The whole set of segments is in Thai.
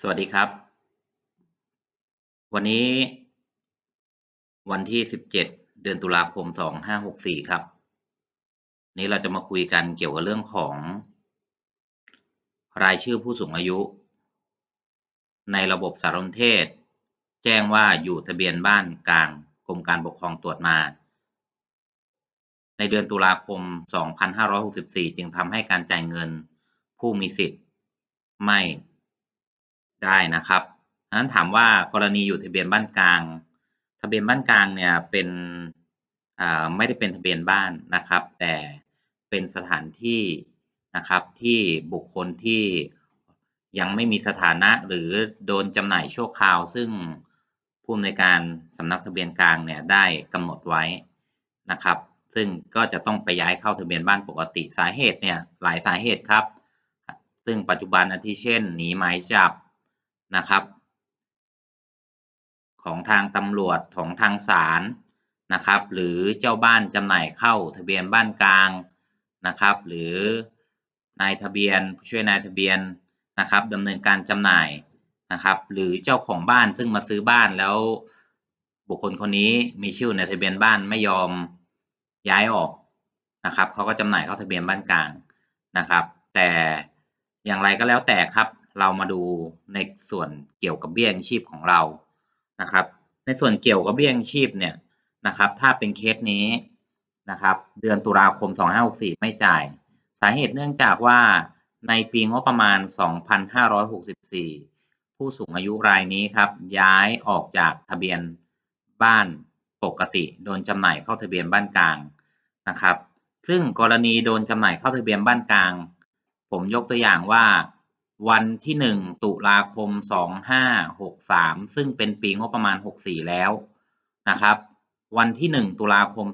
สวัสดีครับ วันนี้ วันที่ 17 เดือนตุลาคม 2564 ครับ นี้เราจะมาคุยกันเกี่ยวกับเรื่องของ รายชื่อผู้สูงอายุ ในระบบสารสนเทศ แจ้งว่าอยู่ทะเบียนบ้านกลางกรมการปกครองตรวจมา ในเดือนตุลาคม 2564 จึงทำให้การจ่ายเงินผู้มีสิทธิ์ไม่ ได้นะครับนั้นถามว่ากรณีอยู่ทะเบียนบ้านกลาง ทะเบียนบ้านกลางเนี่ยเป็นไม่ได้เป็นทะเบียนบ้านนะครับ แต่เป็นสถานที่นะครับที่บุคคลที่ยังไม่มีสถานะหรือโดนจำหน่ายชั่วคราว ซึ่งผู้อำนวยการสำนักทะเบียนกลางเนี่ยได้กำหนดไว้นะครับ ซึ่งก็จะต้องไปย้ายเข้าทะเบียนบ้านปกติสาเหตุเนี่ยหลายสาเหตุครับ ซึ่งปัจจุบันอาทิเช่นหนีหมายจับ นะครับ ของทางตำรวจของทางศาลนะครับ หรือเจ้าบ้านจำหน่ายเข้าทะเบียนบ้านกลางนะครับ หรือนายทะเบียนผู้ช่วยนายทะเบียนนะครับดำเนินการจำหน่ายนะครับ หรือเจ้าของบ้านซึ่งมาซื้อบ้านแล้ว บุคคลคนนี้มีชื่อในทะเบียนบ้านไม่ยอมย้ายออกนะครับเขาก็จำหน่ายเข้าทะเบียนบ้านกลางนะครับ แต่อย่างไรก็แล้วแต่ครับ เรามาดูในส่วนเกี่ยวกับเบี้ยยังชีพของเรานะครับ ในส่วนเกี่ยวกับเบี้ยยังชีพเนี่ยนะครับ ถ้าเป็นเคสนี้นะครับ เดือนตุลาคม 2564 ไม่จ่าย สาเหตุเนื่องจากว่าในปีงบประมาณ 2564 ผู้สูงอายุรายนี้ครับ ย้ายออกจากทะเบียนบ้านปกติ โดนจำหน่ายเข้าทะเบียนบ้านกลางนะครับ ซึ่งกรณีโดนจำหน่ายเข้าทะเบียนบ้านกลาง ผมยกตัวอย่างว่า วันที่ 1 ตุลาคม 2563 ซึ่งเป็นปีงบประมาณ 64 แล้วนะครับ วันที่ 1 ตุลาคม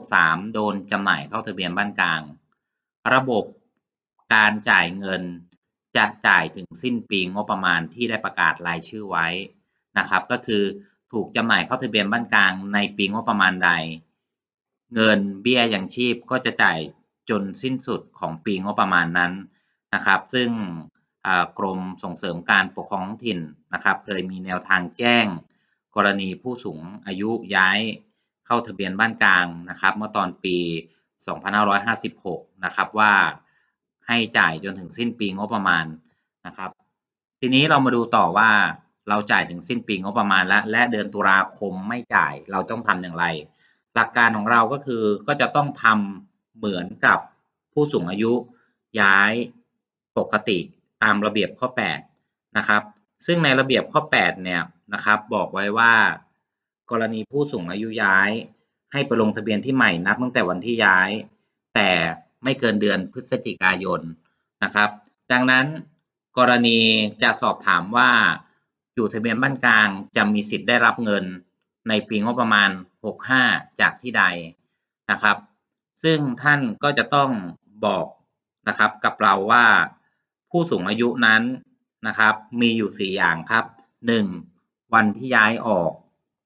2563 โดนจำหน่ายเข้าทะเบียนบ้านกลาง ระบบการจ่ายเงินจะจ่ายถึงสิ้นปีงบประมาณที่ได้ประกาศรายชื่อไว้นะครับ ก็คือถูกจำหน่ายเข้าทะเบียนบ้านกลางในปีงบประมาณใด เงินเบี้ยยังชีพก็จะจ่ายจนสิ้นสุดของปีงบประมาณนั้นนะครับ ซึ่ง กรมส่งเสริมการปกครองท้องถิ่นนะครับ เคยมีแนวทางแจ้ง กรณีผู้สูงอายุย้ายเข้าทะเบียนบ้านกลางนะครับ เมื่อตอนปี 2556 นะครับว่าให้จ่ายจนถึงสิ้นปีงบประมาณนะครับ ทีนี้เรามาดูต่อว่าเราจ่ายถึงสิ้นปีงบประมาณแล้วและเดือนตุลาคมไม่จ่ายเราต้องทำอย่างไร หลักการของเราก็คือก็จะต้องทำเหมือนกับผู้สูงอายุย้ายปกติ ตามระเบียบข้อ 8 นะครับ ซึ่งในระเบียบข้อ 8 เนี่ยนะครับ บอกไว้ว่า กรณีผู้สูงอายุย้าย ให้ไปลงทะเบียนที่ใหม่นับตั้งแต่วันที่ย้าย แต่ไม่เกินเดือนพฤศจิกายนนะครับ ดังนั้นกรณีจะสอบถามว่าอยู่ทะเบียนบ้านกลางจะมีสิทธิ์ได้รับเงินในปีงบประมาณ 65 จากที่ใดนะครับ ซึ่งท่านก็จะต้องบอกนะครับกับเราว่า ผู้สูงอายุนั้นนะครับ มีอยู่ 4 อย่างครับ 1. วันที่ย้ายออก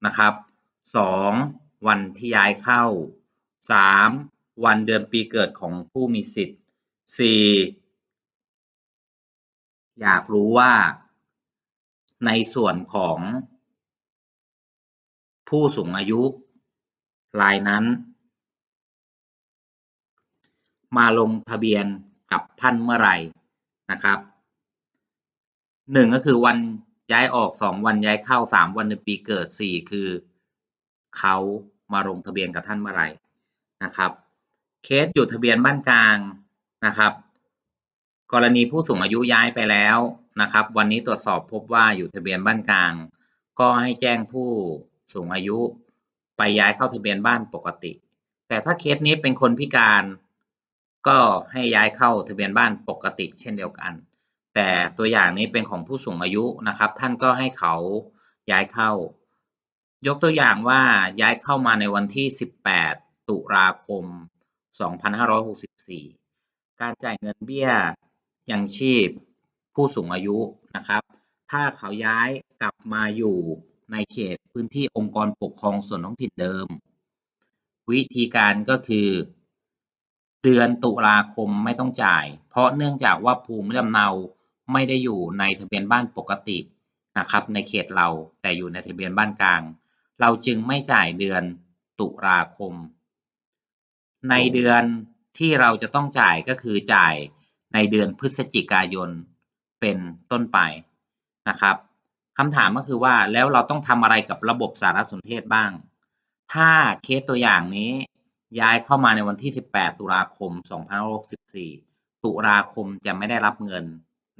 นะครับ 2. วันที่ย้ายเข้า 3. วันเดือนปีเกิดของผู้มีสิทธิ์ 4. อยากรู้ว่า ในส่วนของ ผู้สูงอายุรายนั้น มาลงทะเบียนกับท่านเมื่อไหร่ นะครับหนึ่งก็คือวันย้ายออกสองวันย้ายเข้าสามวันในปีเกิดสี่คือเขามาลงทะเบียนกับท่านเมื่อไหร่นะครับ เคสอยู่ทะเบียนบ้านกลางนะครับ กรณีผู้สูงอายุย้ายไปแล้วนะครับ วันนี้ตรวจสอบพบว่าอยู่ทะเบียนบ้านกลาง ก็ให้แจ้งผู้สูงอายุ ไปย้ายเข้าทะเบียนบ้านปกติ แต่ถ้าเคสนี้เป็นคนพิการ ก็ให้ย้ายเข้าทะเบียนบ้านปกติเช่นเดียวกัน แต่ตัวอย่างนี้เป็นของผู้สูงอายุนะครับ ท่านก็ให้เขาย้ายเข้า ยกตัวอย่างว่าย้ายเข้ามาในวันที่ 18 ตุลาคม 2564 การจ่ายเงินเบี้ยยังชีพผู้สูงอายุนะครับ ถ้าเขาย้ายกลับมาอยู่ในเขตพื้นที่องค์กรปกครองส่วนท้องถิ่นเดิม วิธีการก็คือ เดือนตุลาคมไม่ต้องจ่าย เพราะเนื่องจากว่าภูมิลำเนาไม่ได้อยู่ในทะเบียนบ้านปกตินะครับ ในเขตเราแต่อยู่ในทะเบียนบ้านกลาง เราจึงไม่จ่ายเดือนตุลาคม ในเดือนที่เราจะต้องจ่ายก็คือจ่ายในเดือนพฤศจิกายนเป็นต้นไปนะครับคำถามก็คือว่าแล้วเราต้องทำอะไรกับระบบสารสนเทศบ้าง ถ้าเคสตัวอย่างนี้ ย้ายเข้ามาในวันที่ 18 ตุลาคม 2564 ตุลาคมจะไม่ได้รับเงิน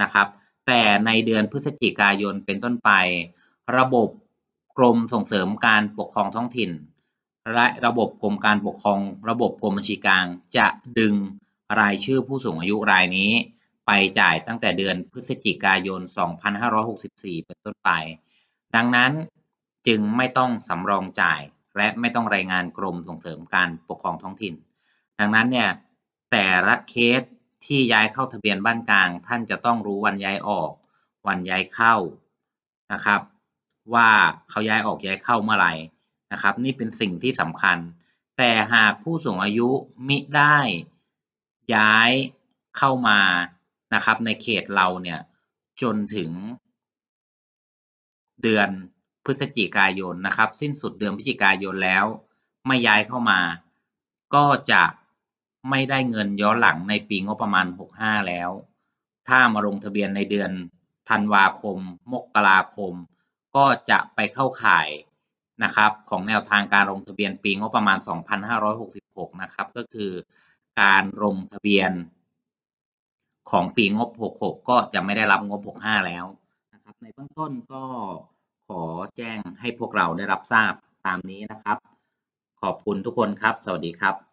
นะครับ แต่ในเดือนพฤศจิกายนเป็นต้นไป ระบบกรมส่งเสริมการปกครองท้องถิ่น และระบบกรมการปกครอง ระบบกรมบัญชีกลาง จะดึงรายชื่อผู้สูงอายุรายนี้ ไปจ่ายตั้งแต่เดือนพฤศจิกายน 2564 เป็นต้นไป ดังนั้นจึงไม่ต้องสำรองจ่าย และไม่ต้องรายงานกรมส่งเสริมการปกครองท้องถิ่น ดังนั้นเนี่ยแต่ละเคสที่ย้ายเข้าทะเบียนบ้านกลาง ท่านจะต้องรู้วันย้ายออก วันย้ายเข้านะครับ ว่าเขาย้ายออกย้ายเข้าเมื่อไหร่นะครับ นี่เป็นสิ่งที่สำคัญ แต่หากผู้สูงอายุมิได้ย้ายเข้ามานะครับ ในเขตเราเนี่ยจนถึงเดือน พฤศจิกายนนะครับ สิ้นสุดเดือนพฤศจิกายนแล้ว ไม่ย้ายเข้ามา ก็จะไม่ได้เงินย้อนหลังในปีงบประมาณ 65 แล้ว ถ้ามาลงทะเบียนในเดือนธันวาคม มกราคม ก็จะไปเข้าข่ายนะครับของแนวทางการลงทะเบียนปีงบประมาณ 2566 นะครับ ก็คือการลงทะเบียนของปีงบ 66 ก็จะไม่ได้รับงบ 65 แล้วนะครับในเบื้องต้นก็ ขอแจ้งให้พวกเราได้รับทราบตามนี้นะครับ ขอบคุณทุกคนครับ สวัสดีครับ